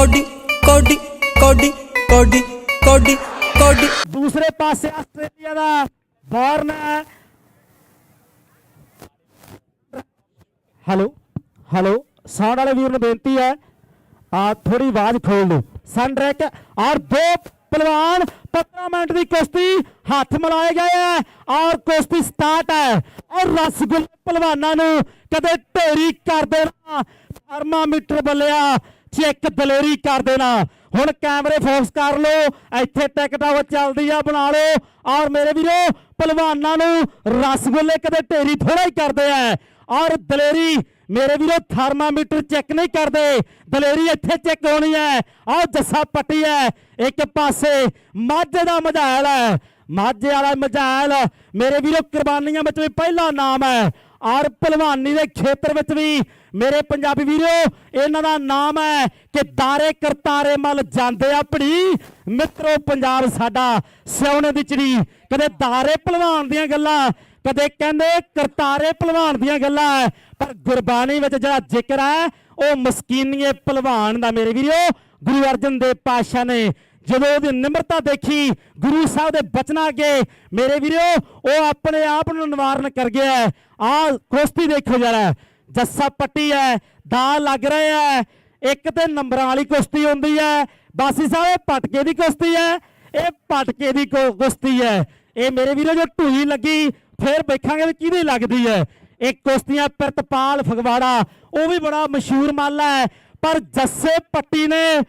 Cody ਕੋਡੀ ਕੋਡੀ ਕੋਡੀ ਕੋਡੀ ਕੋਡੀ। ਦੂਸਰੇ ਪਾਸੇ ਆਸਟ੍ਰੇਲੀਆ ਦਾ ਬਾਰਨ ਹੈ। ਹੈਲੋ ਹੈਲੋ ਸਾਊਂਡ ਵਾਲੇ ਵੀਰ ਨੂੰ ਬੇਨਤੀ ਹੈ, ਆ ਥੋੜੀ ਆਵਾਜ਼ ਖੋਲ ਲਓ ਸਨਰੈਕ ਔਰ ਦੋ ਪਹਿਲਵਾਨ 15 ਮਿੰਟ ਦੀ ਕੁਸ਼ਤੀ ਹੱਥ ਮਿਲਾਏ ਗਏ ਹੈ ਔਰ ਕੁਸ਼ਤੀ ਸਟਾਰਟ ਹੈ। ਔਰ ਰਸਗੁੱਲੇ ਪਹਿਲਵਾਨਾਂ ਨੂੰ ਕਦੇ ਢੇਰੀ ਕਰ ਦੇਣਾ। ਥਰਮਾਮੀਟਰ ਬੱਲਿਆ ਚੈੱਕ ਦਲੇਰੀ ਕਰ ਦੇਣਾ, ਹੁਣ ਕੈਮਰੇ ਫੋਕਸ ਕਰ ਲਓ, ਇੱਥੇ ਟਿਕਟਾਂ ਉਹ ਚੱਲਦੀ ਆ, ਬਣਾ ਲਓ। ਔਰ ਮੇਰੇ ਵੀਰੋ, ਪਹਿਲਵਾਨਾਂ ਨੂੰ ਰਸਗੁੱਲੇ ਕਦੇ ਢੇਰੀ ਥੋੜਾ ਹੀ ਕਰਦੇ ਆ। ਔਰ ਦਲੇਰੀ ਮੇਰੇ ਵੀਰੋ, ਥਰਮਾਮੀਟਰ ਚੈੱਕ ਨਹੀਂ ਕਰਦੇ। ਦਲੇਰੀ ਇੱਥੇ ਚੈੱਕ ਹੋਣੀ ਹੈ ਆਹ ਜੱਸਾ ਪੱਟੀ ਹੈ ਇੱਕ ਪਾਸੇ ਮਾਝੇ ਦਾ ਮਝਾਲ ਹੈ ਮਾਝੇ ਵਾਲਾ ਮਝਾਲ ਮੇਰੇ ਵੀਰੋ, ਕੁਰਬਾਨੀਆਂ ਵਿੱਚ ਵੀ ਪਹਿਲਾ ਨਾਮ ਹੈ ਔਰ ਪਹਿਲਵਾਨੀ ਦੇ ਖੇਤਰ ਵਿੱਚ ਵੀ ਮੇਰੇ ਪੰਜਾਬੀ ਵੀਰੋ, ਇਹਨਾਂ ਦਾ ਨਾਮ ਹੈ ਕਿ ਦਾਰੇ ਕਰਤਾਰੇ ਮਲ ਜਾਂਦੇ ਆ ਭੜੀ ਮਿੱਤਰੋ, ਪੰਜਾਬ ਸਾਡਾ ਸਿਉਣੇ ਦੀ ਚੜੀ। ਕਦੇ ਦਾਰੇ ਪਹਿਲਵਾਨ ਦੀਆਂ ਗੱਲਾਂ, ਕਦੇ ਕਹਿੰਦੇ ਕਰਤਾਰੇ ਪਹਿਲਵਾਨ ਦੀਆਂ ਗੱਲਾਂ। ਪਰ ਗੁਰਬਾਣੀ ਵਿੱਚ ਜਿਹੜਾ ਜ਼ਿਕਰ ਹੈ, ਉਹ ਮਸਕੀਨੀਏ ਪਹਿਲਵਾਨ ਦਾ ਮੇਰੇ ਵੀਰੋ, ਗੁਰੂ ਅਰਜਨ ਦੇਵ ਪਾਤਸ਼ਾਹ ਨੇ ਜਦੋਂ ਉਹਦੀ ਨਿਮਰਤਾ ਦੇਖੀ, ਗੁਰੂ ਸਾਹਿਬ ਦੇ ਬਚਨਾਂ ਅੱਗੇ ਮੇਰੇ ਵੀਰੋ, ਉਹ ਆਪਣੇ ਆਪ ਨੂੰ ਨਿਵਾਰਨ ਕਰ ਗਿਆ ਆ ਕੁਸ਼ਤੀ ਦੇਖੋ ਜਰਾ, ਜੱਸਾ ਪੱਟੀ ਹੈ, ਦਾ ਲੱਗ ਰਿਹਾ ਹੈ। ਇੱਕ ਤੇ ਨੰਬਰਾਂ ਵਾਲੀ ਕੁਸ਼ਤੀ ਹੁੰਦੀ ਹੈ। ਬਾਸੀ ਸਾਹਿਬ, ਇਹ ਪਟਕੇ ਦੀ ਕੁਸ਼ਤੀ ਹੈ। ਇਹ ਪਟਕੇ ਦੀ ਕੁ- ਕੁਸ਼ਤੀ ਹੈ। ਇਹ ਮੇਰੇ ਵੀਰੋ, ਜੋ ਢੂਈ ਲੱਗੀ, ਫੇਰ ਵੇਖਾਂਗੇ ਵੀ ਕਿਹਦੀ ਲੱਗਦੀ ਹੈ। ਇਹ ਕੁਸ਼ਤੀਆਂ ਪ੍ਰਤਪਾਲ ਫਗਵਾੜਾ, ਉਹ ਵੀ ਬੜਾ ਮਸ਼ਹੂਰ ਮਾਲਾ ਹੈ। ਪਰ ਜੱਸੇ ਪੱਟੀ ਨੇ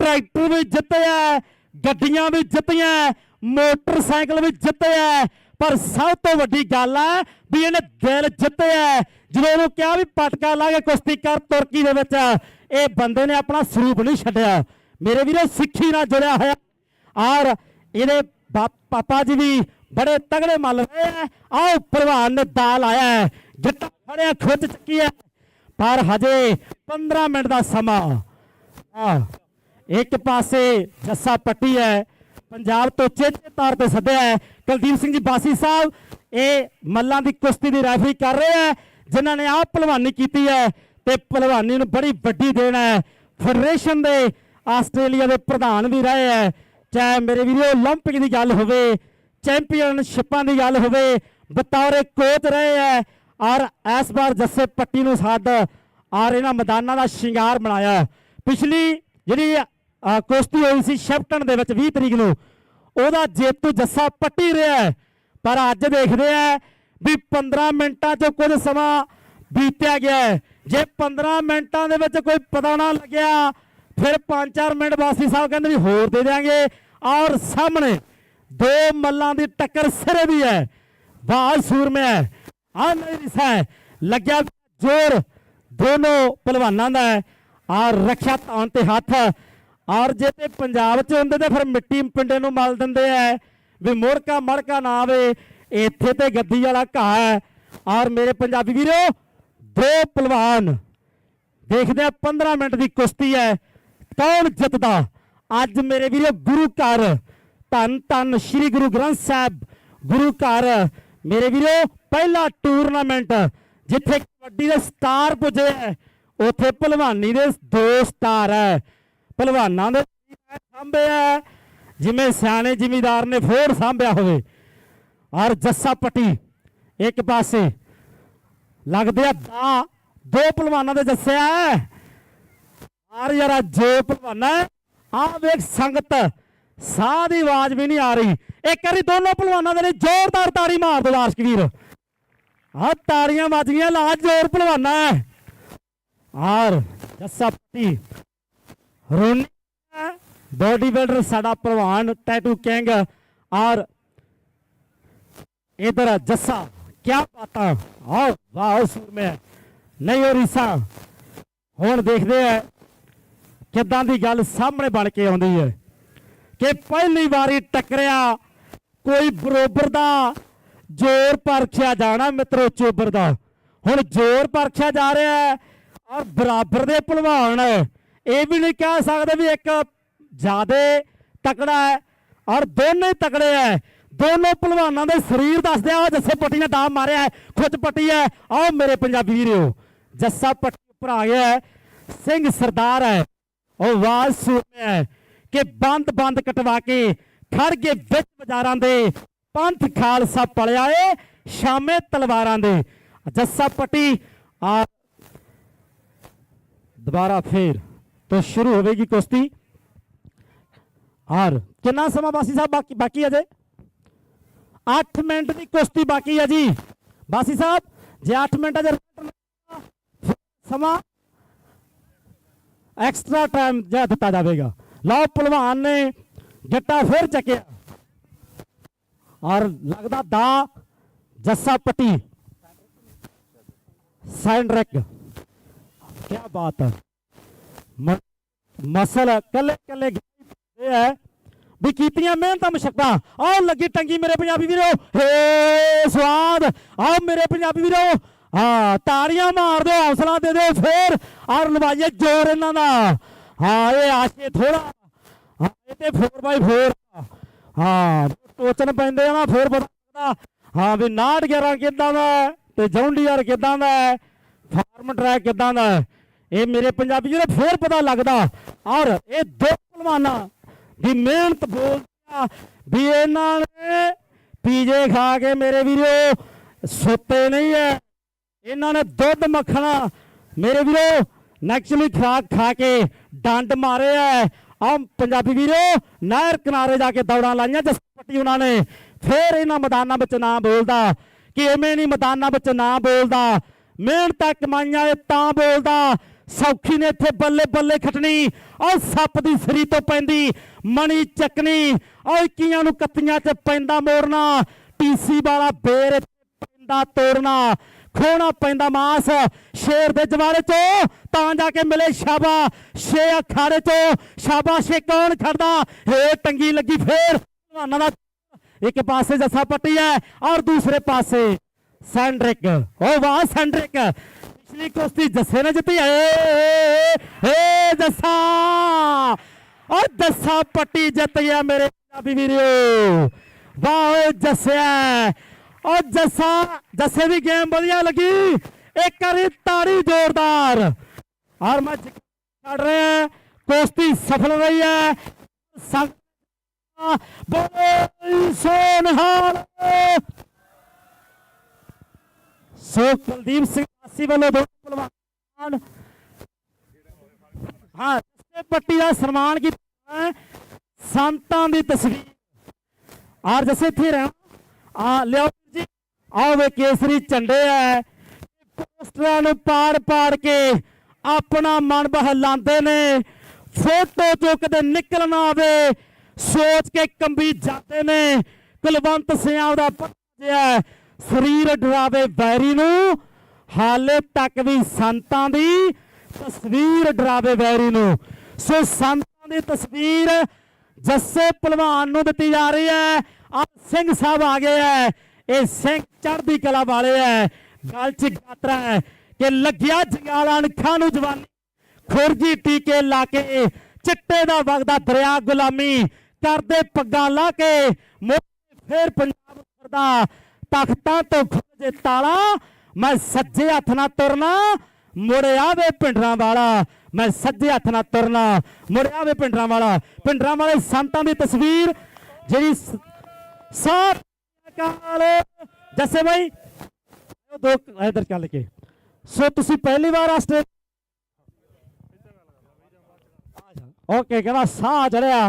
ਟਰੈਕਟਰ ਵੀ ਜਿੱਤਿਆ, ਗੱਡੀਆਂ ਵੀ ਜਿੱਤੀਆਂ, ਮੋਟਰਸਾਈਕਲ ਵੀ ਜਿੱਤਿਆ। ਪਰ ਸਭ ਤੋਂ ਵੱਡੀ ਗੱਲ ਹੈ ਵੀ ਇਹਨੇ ਦਿਲ ਜਿੱਤਿਆ। ਜਦੋਂ ਉਹਨੂੰ ਕਿਹਾ ਵੀ ਪਟਕਾ ਲਾ ਕੇ ਕੁਸ਼ਤੀ ਕਰ ਤੁਰਕੀ ਦੇ ਵਿੱਚ, ਇਹ ਬੰਦੇ ਨੇ ਆਪਣਾ ਸਰੂਪ ਨਹੀਂ ਛੱਡਿਆ। ਮੇਰੇ ਵੀਰੋ, ਸਿੱਖੀ ਨਾਲ ਜੁੜਿਆ ਹੋਇਆ। ਔਰ ਇਹਦੇ ਬਾਪ- ਪਾਪਾ ਜੀ ਵੀ ਬੜੇ ਤਗੜੇ ਮੱਲ ਰਹੇ ਆ। ਆਓ ਪ੍ਰਵਾਨ ਨੇ ਦਾਲ ਆਇਆ ਹੈ ਖੜਿਆ ਫੜਿਆ ਖੁੱਚ ਚੱਕੀ ਹੈ। ਪਰ ਹਜੇ 15 ਮਿੰਟ ਦਾ ਸਮਾਂ। ਆ ਇੱਕ ਪਾਸੇ ਜੱਸਾ ਪੱਟੀ ਹੈ ਪੰਜਾਬ ਤੋਂ ਚੇਤੇ ਤੌਰ ਤੇ ਸੱਦਿਆ ਹੈ ਕੁਲਦੀਪ ਸਿੰਘ ਜੀ ਬਾਸੀ ਸਾਹਿਬ ਇਹ ਮੱਲਾਂ ਦੀ ਕੁਸ਼ਤੀ ਦੀ ਰੈਫਰੀ ਕਰ ਰਹੇ ਹੈ ਜਿਨ੍ਹਾਂ ਨੇ ਆਪ ਪਹਿਲਵਾਨੀ ਕੀਤੀ ਹੈ ਤੇ ਪਹਿਲਵਾਨੀ ਨੂੰ ਬੜੀ ਵੱਡੀ ਦੇਣ ਹੈ ਫੈਡਰੇਸ਼ਨ ਦੇ ਆਸਟ੍ਰੇਲੀਆ ਦੇ ਪ੍ਰਧਾਨ ਵੀ ਰਹੇ ਹੈ ਚਾਹੇ ਮੇਰੇ ਵੀਰੋ 올림픽 ਦੀ ਗੱਲ ਹੋਵੇ ਚੈਂਪੀਅਨਸ਼ਿਪਾਂ ਦੀ ਗੱਲ ਹੋਵੇ ਬਤੌਰੇ ਕੋਚ ਰਹੇ ਹੈ ਔਰ ਇਸ ਵਾਰ ਜੱਸੇ ਪੱਟੀ ਨੂੰ ਸਾਧ ਔਰ ਇਹਨਾਂ ਮੈਦਾਨਾਂ ਦਾ ਸ਼ਿੰਗਾਰ ਬਣਾਇਆ ਹੈ। ਪਿਛਲੀ ਜਿਹੜੀ ਅ, ਕੁਸ਼ਤੀ ਹੋਈ ਸੀ ਸ਼ੈਫਟਨ ਦੇ ਵਿੱਚ 20 ਤਰੀਕ ਨੂੰ। ਉਹਦਾ ਜੇਤੂ ਜੱਸਾ ਪੱਟੀ ਰਿਹਾ ਹੈ। ਪਰ ਅੱਜ ਦੇਖਦੇ ਆ ਵੀ 15 ਮਿੰਟਾਂ 'ਚ ਕੁਝ ਸਮਾਂ ਬੀਤਿਆ ਗਿਆ ਹੈ। ਜੇ 15 ਮਿੰਟਾਂ ਦੇ ਵਿੱਚ ਕੋਈ ਪਤਾ ਨਾ ਲੱਗਿਆ, ਫਿਰ 5-4 ਮਿੰਟ ਬਾਸੀ ਸਾਹਿਬ ਕਹਿੰਦੇ ਵੀ ਹੋਰ ਦੇ ਦਿਆਂਗੇ। ਔਰ ਸਾਹਮਣੇ ਦੋ ਮੱਲਾਂ ਦੀ ਟੱਕਰ ਸਿਰੇ ਵੀ ਹੈ। ਬਾਲ ਸੂਰਮੇ ਹੈ। ਆ ਨਹੀਂ ਰਿਸਾ ਲੱਗਿਆ ਜ਼ੋਰ। ਦੋਨੋਂ ਪਹਿਲਵਾਨਾਂ ਦਾ ਹੈ। ਔਰ ਰੱਖਿਆ ਤਾਣ ਤੇ ਹੱਥ। ਔਰ ਜੇ ਤੇ ਪੰਜਾਬ 'ਚ ਹੁੰਦੇ ਤੇ ਫਿਰ ਮਿੱਟੀ ਪਿੰਡੇ ਨੂੰ ਮਲ ਦਿੰਦੇ ਐ। ਵੀ ਮੁੜਕਾ ਮੜਕਾ ਨਾ ਆਵੇ, ਇੱਥੇ ਤੇ ਗੱਦੀ ਵਾਲਾ ਘਾਹ ਹੈ ਔਰ ਮੇਰੇ ਪੰਜਾਬੀ ਵੀਰੋ, ਦੋ ਪਹਿਲਵਾਨ। ਦੇਖਦੇ ਆ 15 ਮਿੰਟ ਦੀ ਕੁਸ਼ਤੀ ਹੈ ਕੌਣ ਜਿੱਤਦਾ? ਅੱਜ ਮੇਰੇ ਵੀਰੋ ਗੁਰੂ ਘਰ। ਧੰਨ ਧੰਨ ਸ੍ਰੀ ਗੁਰੂ ਗ੍ਰੰਥ ਸਾਹਿਬ ਗੁਰੂ ਘਰ। ਮੇਰੇ ਵੀਰੋ, ਪਹਿਲਾ ਟੂਰਨਾਮੈਂਟ ਜਿੱਥੇ ਕਬੱਡੀ ਦੇ ਸਟਾਰ ਪੁੱਜੇ ਹੈ ਉੱਥੇ ਭਲਵਾਨੀ ਦੇ ਦੋ ਸਟਾਰ ਹੈ ਭਲਵਾਨਾਂ ਦੇ ਸਾਂਭੇ ਜਿਵੇਂ ਸਿਆਣੇ ਜ਼ਿਮੀਦਾਰ ਨੇ ਫੋੜ ਸਾਂਭਿਆ ਹੋਵੇ। ਔਰ ਜੱਸਾ ਪੱਟੀ ਇੱਕ ਪਾਸੇ ਲੱਗਦੇ ਆ ਦਾ ਦੋ ਪਹਿਲਵਾਨਾਂ ਦੇ ਦੱਸਿਆ ਆਰ ਯਾਰਾ ਜੋ ਪਹਿਲਵਾਨਾ ਆ ਵੇਖ ਸੰਗਤ, ਸਾਹ ਦੀ ਆਵਾਜ਼ ਵੀ ਨਹੀਂ ਆ ਰਹੀ। ਇੱਕ ਵਾਰੀ ਦੋਨੋਂ ਪਹਿਲਵਾਨਾਂ ਦੇ ਨੇ ਜ਼ੋਰਦਾਰ ਤਾੜੀ ਮਾਰ ਦਿਓ ਦਰਸ਼ਕ ਵੀਰ। ਆ ਤਾੜੀਆਂ ਵੱਜ ਗਈਆਂ ਲਾ ਜ਼ੋਰ ਪਹਿਲਵਾਨਾ ਹੈ। ਜੱਸਾ ਪੱਟੀ ਰੋਨੀ ਬੋਡੀ ਬਿਲਡਰ ਸਾਡਾ ਪਹਿਲਵਾਨ ਟੈਟੂ ਕਿੰਗ ਔਰ ਇਧਰ ਜੱਸਾ। ਕੀ ਬਾਤਾਂ ਆਹ ਵਾਹ ਸੂਰਮੇ ਨਹੀਂ ਹੋ ਰੀਸਾ। ਹੁਣ ਦੇਖਦੇ ਆ ਕਿੱਦਾਂ ਦੀ ਗੱਲ ਸਾਹਮਣੇ ਬਣ ਕੇ ਆਉਂਦੀ ਹੈ ਕਿ ਪਹਿਲੀ ਵਾਰੀ ਟੱਕਰਿਆ ਕੋਈ ਬਰੋਬਰ ਦਾ ਜ਼ੋਰ ਪਰਖਿਆ ਜਾਣਾ ਮਿੱਤਰੋ ਚੋਬਰ ਦਾ। ਹੁਣ ਜ਼ੋਰ ਪਰਖਿਆ ਜਾ ਰਿਹਾ ਹੈ ਔਰ ਬਰਾਬਰ ਦੇ ਭਲਵਾਨ ਇਹ ਵੀ ਨਹੀਂ ਕਹਿ ਸਕਦੇ ਵੀ ਇੱਕ ਜਿਆਦੇ ਤਕੜਾ ਹੈ ਔਰ ਦੋਨੇ ਤਕੜੇ ਹੈ। ਦੋਨੋਂ ਭਲਵਾਨਾਂ ਦੇ ਸਰੀਰ ਦੱਸਦੇ ਆ ਜੱਸੇ ਪੱਟੀ ਨੇ ਦਾਮ ਮਾਰਿਆ ਹੈ ਪੱਟੀ ਹੈ। ਆਓ ਮੇਰੇ ਪੰਜਾਬੀ ਵੀਰੋ, ਜੱਸਾ ਪੱਟੀ ਉੱਪਰ ਆ ਗਿਆ ਸਿੰਘ ਸਰਦਾਰ ਹੈ, ਉਹ ਆਵਾਜ਼ ਸੁਣਿਆ ਹੈ ਕਿ ਬੰਦ ਬੰਦ ਕਟਵਾ ਕੇ ਖੜ ਕੇ ਵਿੱਚ ਬਾਜ਼ਾਰਾਂ ਦੇ, ਪੰਥ ਖਾਲਸਾ ਪਲਿਆ ਏ ਸ਼ਾਮੇ ਤਲਵਾਰਾਂ ਦੇ। ਜੱਸਾ ਪੱਟੀ ਆ ਦੁਬਾਰਾ ਫੇਰ ਤੋਂ ਸ਼ੁਰੂ ਹੋਵੇਗੀ ਕੁਸ਼ਤੀ ਔਰ ਕਿੰਨਾ ਸਮਾਂ ਬਾਸੀ ਸਾਹਿਬ ਬਾਕੀ ਬਾਕੀ ਅਜੇ 8 ਮਿੰਟ ਦੀ ਕੁਸ਼ਤੀ ਬਾਕੀ ਹੈ ਜੀ ਬਾਸੀ ਸਾਹਿਬ ਜੇ 8 ਮਿੰਟ ਅਜੇ ਸਮਾਂ ਐਕਸਟਰਾ ਟਾਈਮ ਜਿਹਾ ਦਿੱਤਾ ਜਾਵੇਗਾ ਲਓ ਪਹਿਲਵਾਨ ਨੇ ਗਿੱਟਾ ਫਿਰ ਚੱਕਿਆ ਔਰ ਲੱਗਦਾ ਦਾ ਜੱਸਾ ਪੱਟੀ ਸੈਂਡਰਿਕ ਕੀ ਬਾਤ ਹੈ ਮਸਲ ਕੱਲੇ ਕੱਲੇ ਇਹ ਹੈ ਵੀ ਕੀਤੀਆਂ ਮਿਹਨਤਾਂ ਮੁਸ਼ਕਲਾਂ, ਆਹ ਲੱਗੀ ਟੰਗੀ ਮੇਰੇ ਪੰਜਾਬੀ ਵੀਰੋ। ਹੇ ਸਵਾਦ, ਆਹ ਮੇਰੇ ਪੰਜਾਬੀ ਵੀਰੋ। ਹਾਂ, ਤਾੜੀਆਂ ਮਾਰ ਦਿਓ, ਹੌਸਲਾ ਦੇ ਦਿਓ, ਫੇਰ ਔਰ ਲਵਾਈਏ ਜ਼ੋਰ ਇਹਨਾਂ ਦਾ। ਹਾਂ, ਇਹ ਆਸ਼ੇ ਥੋੜਾ ਹਾਂ, ਇਹ ਤੇ 4x4 ਹਾਂ, ਟੋਚਨ ਪੈਂਦੇ ਆ ਨਾ, ਫੇਰ ਪਤਾ ਹਾਂ, ਵੀ 69 11 ਕਿੱਦਾਂ ਦਾ ਤੇ ਜੌਂਡੀਆਰ ਕਿੱਦਾਂ ਦਾ ਫਾਰਮ ਟਰੈਕ ਕਿੱਦਾਂ ਦਾ ਇਹ ਮੇਰੇ ਪੰਜਾਬੀ ਨੂੰ ਫੇਰ ਪਤਾ ਲੱਗਦਾ ਔਰ ਇਹ ਦੋ ਪਹਿਲਵਾਨਾਂ ਦੀ ਮਿਹਨਤ ਬੋਲਦਾ ਵੀ ਇਹਨਾਂ ਨੇ ਪੀਜੇ ਖਾ ਕੇ ਮੇਰੇ ਵੀਰੋ ਸੁੱਤੇ ਨਹੀਂ ਐ। ਇਹਨਾਂ ਨੇ ਦੁੱਧ ਮੱਖਣਾ ਮੇਰੇ ਵੀਰੋ ਨੈਚੁਰਲੀ ਖਰਾਕ ਖਾ ਕੇ ਡੰਡ ਮਾਰੇ ਐ। ਆ ਪੰਜਾਬੀ ਵੀਰੋ ਨਹਿਰ ਕਿਨਾਰੇ ਜਾ ਕੇ ਦੌੜਾਂ ਲਾਈਆਂ ਜਸ ਪੱਟੀ ਉਹਨਾਂ ਨੇ। ਫੇਰ ਇਹਨਾਂ ਮੈਦਾਨਾਂ ਵਿੱਚ ਨਾ ਬੋਲਦਾ ਕਿ ਐਵੇਂ ਨਹੀਂ ਮੈਦਾਨਾਂ ਵਿੱਚ ਨਾ ਬੋਲਦਾ। ਮਿਹਨਤਾਂ ਕਮਾਈਆਂ ਇਹ ਤਾਂ ਬੋਲਦਾ ਸੌਖੀ ਨੇ ਇੱਥੇ ਬੱਲੇ ਬੱਲੇ ਖਟਣੀ, ਉਹ ਸੱਪ ਦੀ ਸਰੀ ਤੋਂ ਪੈਂਦੀ, ਮਣੀ ਚੱਕਣੀ, ਉਹ ਇੱਕੀਆਂ ਨੂੰ ਕੱਤੀਆਂ 'ਚ ਪੈਂਦਾ ਮੋਰਨਾ ਟੀਸੀ ਵਾਲਾ ਬੇਰ ਪੈਂਦਾ ਤੋੜਨਾ, ਖੋਣਾ ਪੈਂਦਾ ਮਾਸ, ਸ਼ੇਰ ਦੇ ਜਵਾਰੇ ਚੋਂ ਤਾਂ ਜਾ ਕੇ ਮਿਲੇ ਸ਼ਾਬਾ, ਛੇ ਅਖਾੜੇ ਚੋਂ ਸ਼ਾਬਾਸ਼ੇ ਕੌਣ ਖੜਦਾ, ਹੇ ਟੰਗੀ ਲੱਗੀ ਫੇਰ ਭਲਵਾਨਾਂ ਦਾ ਇੱਕ ਪਾਸੇ ਜੱਸਾ ਪੱਟੀ ਹੈ ਔਰ ਦੂਸਰੇ ਪਾਸੇ ਸੈਂਡਰਿਕ ਓ ਵਾਹ ਸੈਂਡਰਿਕ ਪਿਛਲੀ ਕੁਸ਼ਤੀ ਜੱਸੇ ਨੇ ਜਿੱਤੀ। ਏ ਏ ਜੱਸਾ। ਓ ਜੱਸਾ ਪੱਟੀ ਜਿੱਤ ਗਿਆ ਮੇਰੇ ਪੰਜਾਬੀ ਵੀਰੋ। ਵਾਹ ਜੱਸਿਆ ਓ ਜੱਸਾ, ਜੱਸੇ ਦੀ ਗੇਮ ਵਧੀਆ ਲੱਗੀ। ਇੱਕ ਵਾਰੀ ਤਾੜੀ ਜ਼ੋਰਦਾਰ। ਔਰ ਮੈਂ ਛੱਡ ਰਿਹਾ ਕੁਸ਼ਤੀ ਸਫਲ ਰਹੀ ਹੈ। ਸਭ ਬੋਲ ਸੋਨਹਾਲ। ਸੋ ਕੁਲਦੀਪ ਸਿੰਘ ਆਸੀ ਵੱਲੋਂ ਦੋ ਪਹਿਲਵਾਨ ਹਾਂ ਜੱਸੇ ਪੱਟੀ ਦਾ ਸਨਮਾਨ ਕੀਤਾ ਹੈ। ਸੰਤਾਂ ਦੀ ਤਸਵੀਰ। ਔਰ ਜੱਸੇ ਇੱਥੇ ਰਹਿਣਾ ਆ ਲਿਓ ਜੀ। ਆਹ ਵੇ ਕੇਸਰੀ ਝੰਡੇ ਐ ਪੋਸਟਰਾਂ ਨੂੰ ਪਾੜ ਪਾੜ ਕੇ ਆਪਣਾ ਮਨ ਬਹਲਾਉਂਦੇ ਨੇ। ਫੋਟੋ ਚੋਂ ਕਦੇ ਨਿਕਲ ਨਾ ਆਵੇ, ਸੋਚ ਕੇ ਕੰਬੀ ਜਾਂਦੇ ਨੇ। ਕੁਲਵੰਤ ਸਿੰਘ ਦਾ ਪੱਜਿਆ ਸਰੀਰ ਡਰਾਵੇ ਵੈਰੀ ਨੂੰ, ਹਾਲੇ ਤੱਕ ਵੀ ਸੰਤਾਂ ਦੀ ਤਸਵੀਰ ਡਰਾਵੇ ਵੈਰੀ ਨੂੰ। ਸੋ ਸੰਤਾਂ ਦੀ ਤਸਵੀਰ ਜੱਸੇ ਪਹਿਲਵਾਨ ਨੂੰ ਦਿੱਤੀ ਜਾ ਰਹੀ ਹੈ। ਆ ਸਿੰਘ ਸਾਹਿਬ ਆ ਗਏ ਹੈ। ਇਹ ਸਿੰਘ ਚੜ੍ਹਦੀ ਕਲਾ ਵਾਲੇ ਹੈ। ਗੱਲ ਚ ਗਾਤਰਾ ਹੈ ਕਿ ਲੱਗਿਆ ਜੰਗਾਲਾਂ ਅੱਖਾਂ ਨੂੰ ਜਵਾਨੀ। ਖੁਰਜੀ ਟੀਕੇ ਲਾ ਕੇ, ਚਿੱਟੇ ਦਾ ਵਗਦਾ ਦਰਿਆ ਗੁਲਾਮੀ। ਕਰਦੇ ਪੱਗਾਂ ਲਾ ਕੇ, ਮੋਢੇ ਫੇਰ ਪੰਜਾਬ ਫਿਰਦਾ ਤਖਤਾਂ ਤੋਂ ਖੁੱਲ ਜੇ ਤਾਲਾ ਮੈਂ ਸੱਜੇ ਹੱਥ ਨਾਲ ਤੁਰਨਾ ਮੁੜ ਆਵੇ ਪਿੰਡਰਾਂ ਵਾਲਾ ਮੈਂ ਸੱਜੇ ਹੱਥ ਨਾਲ ਤੁਰਨਾ ਮੁੜ ਆਵੇ ਪਿੰਡਰਾਂ ਵਾਲਾ ਪਿੰਡਰਾਂ ਵਾਲੇ ਸੰਤਾਂ ਦੀ ਤਸਵੀਰ ਜਿਹੜੀ ਸ- ਸਾਰ ਕਾਲ ਜੱਸੇ ਭਾਈ ਉਹ ਦੋ ਇਧਰ ਚੱਲ ਕੇ ਸੋ ਤੁਸੀਂ ਪਹਿਲੀ ਵਾਰ ਆਸਟ੍ਰੇਲੀਆ ਓਕੇ ਕਹਿੰਦਾ ਸਾਹ ਚੜਿਆ